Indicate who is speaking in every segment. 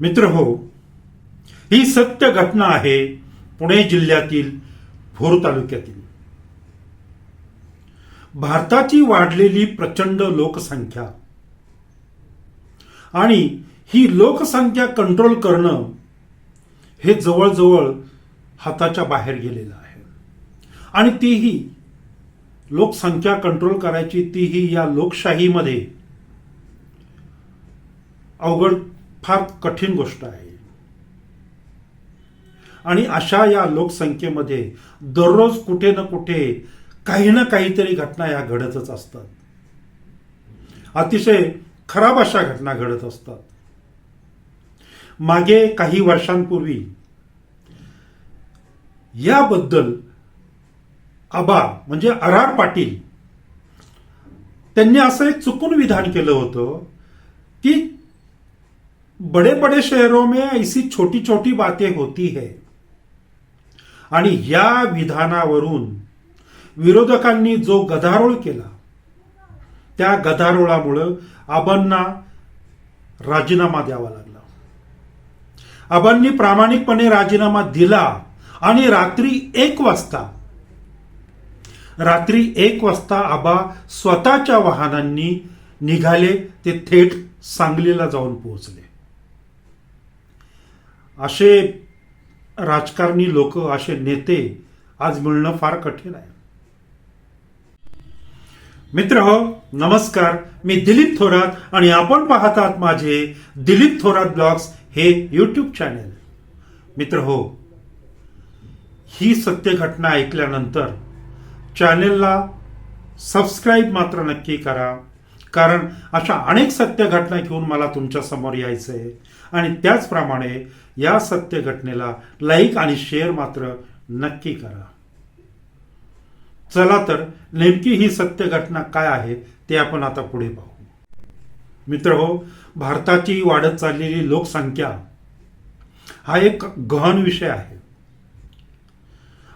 Speaker 1: मित्र हो ही सत्य घटना आहे पुणे जिल्ह्यातील भोर तालुक्यातील. भारताची वाढलेली प्रचंड लोकसंख्या आणि ही लोकसंख्या कंट्रोल करणं हे जवळजवळ हाताच्या बाहेर गेलेलं आहे. आणि तीही लोकसंख्या कंट्रोल करायची तीही या लोकशाहीमध्ये अवघड फार कठीण गोष्ट आहे. आणि अशा या लोकसंख्येमध्ये दररोज कुठे ना कुठे काही ना काहीतरी घटना या घडतच असतात. अतिशय खराब अशा घटना घडत असतात. मागे काही वर्षांपूर्वी याबद्दल आबा म्हणजे अरार पाटील त्यांनी असं एक चुकून विधान केलं होतं की बड़े बड़े शहरों में ऐसी छोटी छोटी बातें होती है। आणि या विधानावरून विरोधकांनी जो गदारोळ केला त्या गदारोळामुळं आबांना राजीनामा द्यावा लागला. आबांनी प्रामाणिकपणे राजीनामा दिला आणि रात्री एक वाजता रात्री एक वाजता आबा स्वतःच्या वाहनांनी निघाले ते थेट सांगलीला जाऊन पोहोचले. असे राजकारणी लोक असे नेते आज मिळणं फार कठीण आहे. मित्र हो नमस्कार. मी दिलीप थोरात आणि आपण पाहतात माझे दिलीप थोरात ब्लॉग्स हे यूट्यूब चॅनेल मित्र हो. ही सत्य घटना ऐकल्यानंतर चॅनेलला सबस्क्राईब मात्र नक्की करा. कारण अशा अनेक सत्य घटना घेऊन मला तुमच्यासमोर यायचं आहे आणि त्याचप्रमाणे या सत्य घटनेला लाईक आणि शेअर मात्र नक्की करा. चला तर नेमकी ही सत्य घटना काय आहे ते आपण आता पुढे पाहू. मित्र हो भारताची वाढत चाललेली लोकसंख्या हा एक गहन विषय आहे.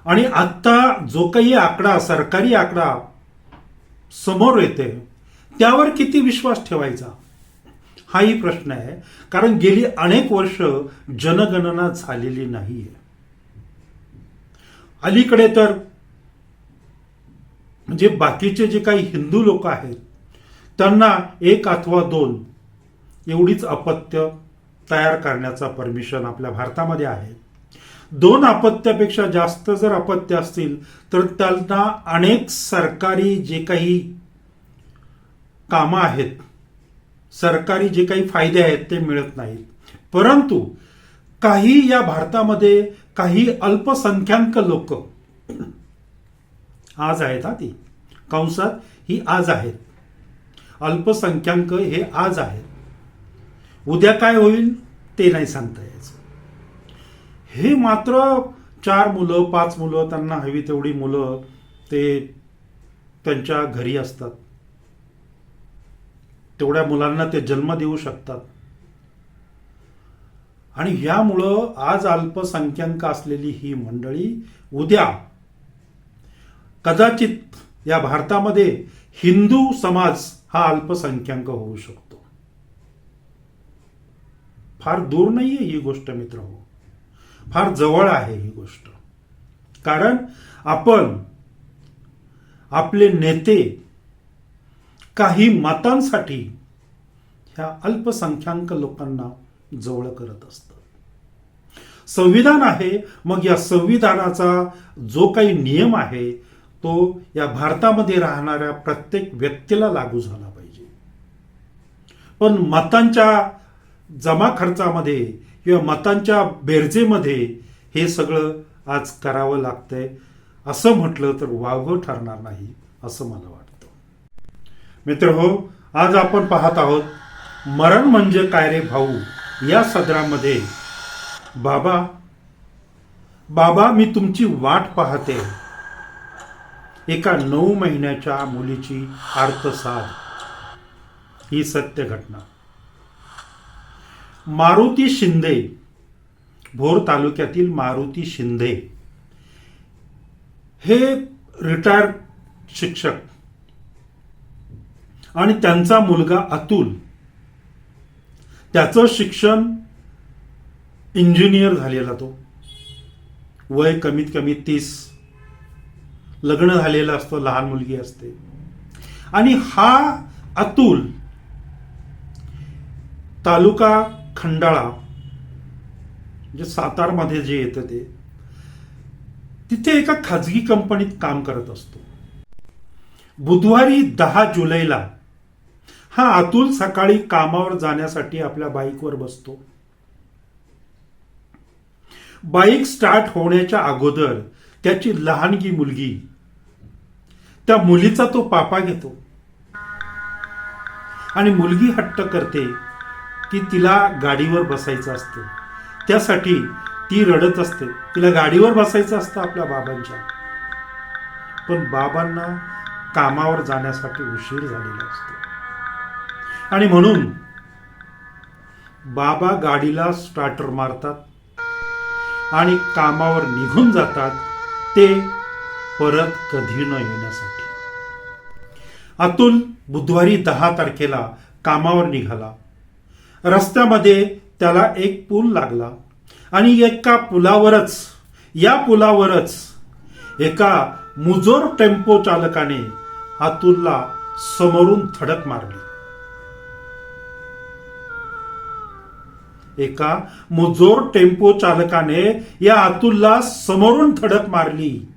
Speaker 1: आणि आता जो काही आकडा सरकारी आकडा समोर येते त्यावर किती विश्वास ठेवायचा? हाही प्रश्न आहे. कारण गेली अनेक वर्ष जनगणना झालेली नाहीये. अलीकडे तर म्हणजे बाकीचे जे काही हिंदू लोक आहेत त्यांना एक अथवा दोन एवढीच अपत्य तयार करण्याचा परमिशन आपल्या भारतामध्ये आहे. दोन अपत्यापेक्षा जास्त जर अपत्य असतील तर त्यांना अनेक सरकारी जे काही कामं आहेत. सरकारी जे काही फायदे आहेत ते मिळत नाहीत. परंतु काही या भारतामध्ये काही अल्पसंख्याक लोक आज आहेत हा ती. कंसात ही आज आहेत. अल्पसंख्याक हे आज आहेत. उद्या काय होईल ते नाही सांगता यायचं. हे मात्र चार मुलं पाच मुलं त्यांना हवी तेवढी मुलं ते त्यांच्या घरी असतात. तेवढ्या मुलांना ते जन्म देऊ शकतात. आणि यामुळं आज अल्पसंख्याक असलेली ही मंडळी उद्या कदाचित या भारतामध्ये हिंदू समाज हा अल्पसंख्याक होऊ शकतो. फार दूर नाहीये ही गोष्ट मित्र हो. फार जवळ आहे ही गोष्ट. कारण आपण आपले नेते काही मतांसाठी ह्या अल्पसंख्याक लोकांना जवळ करत असतं. संविधान आहे मग या संविधानाचा जो काही नियम आहे तो या भारतामध्ये राहणाऱ्या प्रत्येक व्यक्तीला लागू झाला पाहिजे. पण मतांच्या जमा खर्चामध्ये किंवा मतांच्या बेरजेमध्ये हे सगळं आज करावं लागतंय असं म्हटलं तर वावगं ठरणार नाही असं मला वाटतं. मित्र हो आज आपण पाहत आहोत मरण म्हणजे काय रे भाऊ या सदरामध्ये. बाबा बाबा मी तुमची वाट पाहते. एका नऊ महिन्याच्या मुलीची आर्तसाद. ही सत्य घटना. मारुती शिंदे भोर तालुक्यातील मारुती शिंदे. हे रिटायर्ड शिक्षक आणि त्यांचा मुलगा अतुल. त्याचं शिक्षण इंजिनियर झालेला तो. वय कमीत कमी तीस. लग्न झालेलं असतं लहान मुलगी असते. आणि हा अतुल तालुका खंडाळा म्हणजे सातारमध्ये जे येतं ते तिथे एका खाजगी कंपनीत काम करत असतो. बुधवारी दहा जुलैला हा अतुल सकाळी कामावर जाण्यासाठी आपल्या बाईकवर बसतो. बाईक स्टार्ट होण्याच्या अगोदर त्याची लहानगी मुलगी त्या मुलीचा तो पापा घेतो. आणि मुलगी हट्ट करते की तिला गाडीवर बसायचं असतं. त्यासाठी ती रडत असते. तिला गाडीवर बसायचं असतं आपल्या बाबांच्या. पण बाबांना कामावर जाण्यासाठी उशीर झालेला असतो. आणि म्हणून बाबा गाडीला स्टार्टर मारतात आणि कामावर निघून जातात ते परत कधी न येण्यासाठी. अतुल बुधवारी दहा तारखेला कामावर निघाला. रस्त्यामध्ये त्याला एक पूल लागला आणि एका पुलावरच या पुलावरच एका मुजोर टेम्पो चालकाने अतुलला समोरून थडक मारली. एका मुजोर टेम्पो चालकाने या अतुलला समोरून धडक मारली.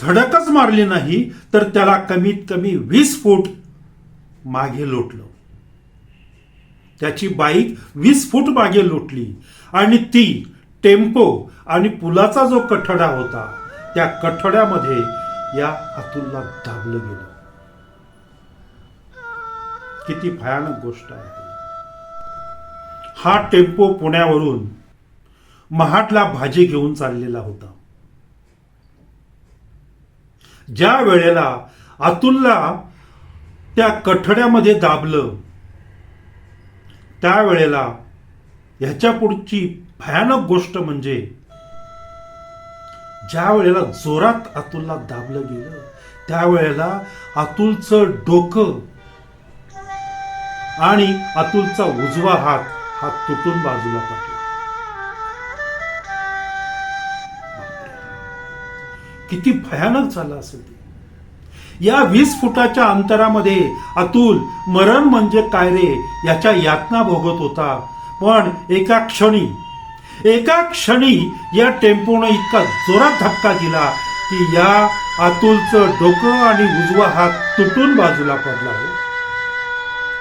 Speaker 1: धडकच मारली नाही तर त्याला कमीत कमी वीस फूट मागे लोटलं. त्याची बाईक वीस फूट मागे लोटली आणि ती टेम्पो आणि पुलाचा जो कठडा होता त्या कठड्यामध्ये या अतुलला दाबलं गेलं. किती भयानक गोष्ट आहे. हा टेम्पो पुण्यावरून महाटला भाजी घेऊन चाललेला होता. ज्या वेळेला अतुलला त्या कठड्यामध्ये दाबलं त्यावेळेला ह्याच्या पुढची भयानक गोष्ट म्हणजे ज्या वेळेला जोरात अतुलला दाबलं गेलं त्यावेळेला अतुलचं डोकं आणि अतुलचा उजवा हात हा तुटून बाजूला पडला. किती भयानक झालं असेल ते. या वीस फुटाच्या अंतरामध्ये अतुल मरण म्हणजे काय रे याच्या यातना भोगत होता. पण एका क्षणी एका क्षणी या टेम्पोनं इतका जोरात धक्का दिला की या अतुलचं डोकं आणि उजवा हात तुटून बाजूला पडला हो.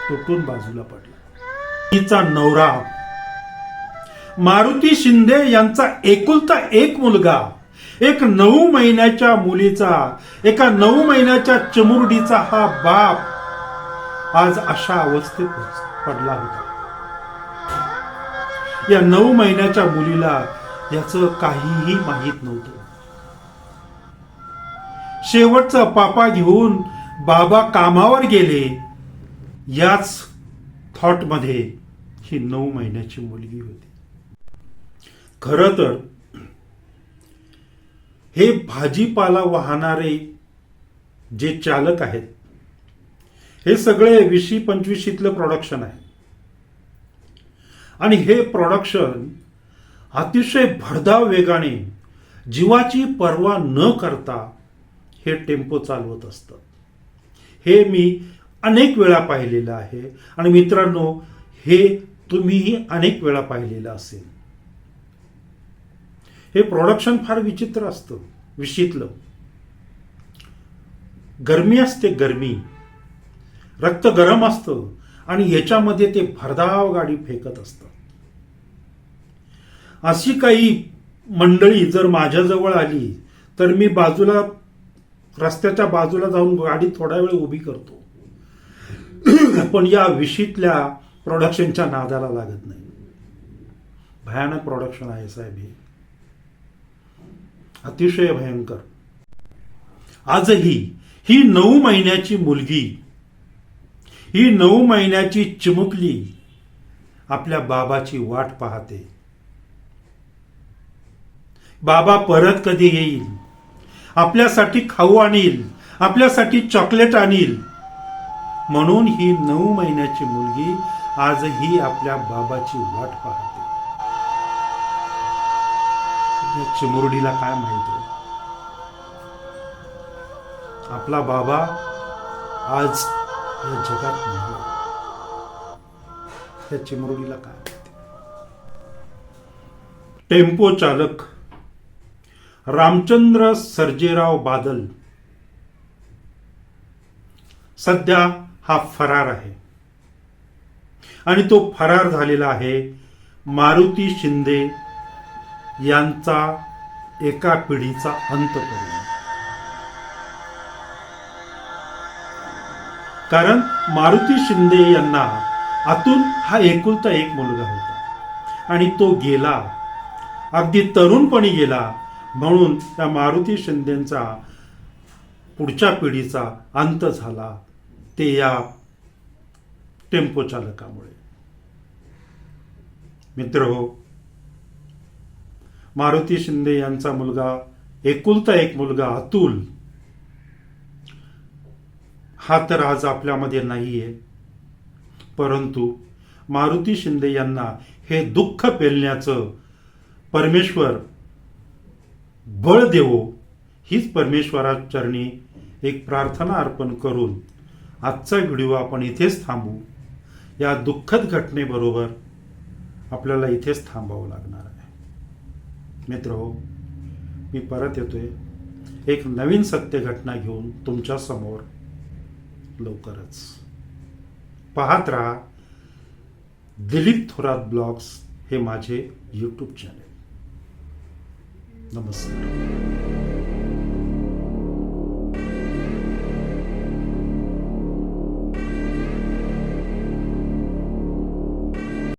Speaker 1: तुटून बाजूला पडला. तिचा नवरा. मारुती शिंदे यांचा एकुलता एक मुलगा. एक नऊ महिन्याच्या मुलीचा एका नऊ महिन्याच्या चमुरडीचा हा बाप आज अशा अवस्थेत पडला होता. या नऊ महिन्याच्या मुलीला याचं काहीही माहीत नव्हतं. शेवटचा पापा घेऊन बाबा कामावर गेले. याच थॉटमध्ये ही नऊ महिन्याची मुलगी होती. खर तर हे भाजीपाला वाहणारे जे चालक आहेत हे सगळे विशी पंचवीशीतलं प्रोडक्शन आहे. आणि हे प्रोडक्शन अतिशय भरधाव वेगाने जीवाची पर्वा न करता हे टेम्पो चालवत असतात हे मी अनेक वेळा पाहिलेलं आहे. आणि मित्रांनो हे तुम्हीही अनेक वेळा पाहिलेलं असेल. हे प्रोडक्शन फार विचित्र असतं विशीतलं गरमी असते गरमी. रक्त गरम असतं आणि याच्यामध्ये ते भरधाव गाडी फेकत असतात. अशी काही मंडळी जर माझ्याजवळ आली तर मी बाजूला रस्त्याच्या बाजूला जाऊन गाडी थोडा वेळ उभी करतो. पण या विशीतल्या प्रोडक्शनच्या नादाला लागत नाही. भयानक प्रोडक्शन आहे साहेब हे. अतिशय भयंकर. आजही ही नऊ महिन्याची मुलगी ही नऊ महिन्याची चिमुकली आपल्या बाबाची वाट पाहते. बाबा परत कधी येईल? आपल्यासाठी खाऊ आणील आपल्यासाठी चॉकलेट आणील म्हणून ही नऊ महिन्याची मुलगी आजही आपल्या बाबाची वाट पाहते. चिमुरडीला काय माहीत? आपला बाबा आज या जगात नाही. त्या चिमुरडीला काय माहिती? टेम्पो चालक रामचंद्र सर्जेराव बादल. सध्या हा फरार आहे. आणि तो फरार झालेला आहे मारुती शिंदे यांचा एका पिढीचा अंत करून. कारण मारुती शिंदे यांना आतून हा एकुलता एक मुलगा होता. आणि तो गेला अगदी तरुणपणी गेला म्हणून त्या मारुती शिंदेचा पुढच्या पिढीचा अंत झाला. ते या टेम्पो चालकामुळे. मित्र हो मारुती शिंदे यांचा मुलगा एकुलता एक मुलगा अतुल हा तर आज आपल्यामध्ये नाहीये. परंतु मारुती शिंदे यांना हे दुःख पेलण्याचं परमेश्वर बळ देवो हीच परमेश्वराचरणी एक प्रार्थना अर्पण करून आजचा व्हिडिओ आपण इथेच थांबू. या दुःखद घटनेबरोबर आपल्याला इथेच थांबावं लागणार आहे. मित्र हो मी परत येतोय. एक नवीन सत्य घटना घेऊन तुमच्यासमोर लवकरच. पाहत राहा दिलीप थोरात ब्लॉग्स हे माझे यूट्यूब चॅनल नमस्कार.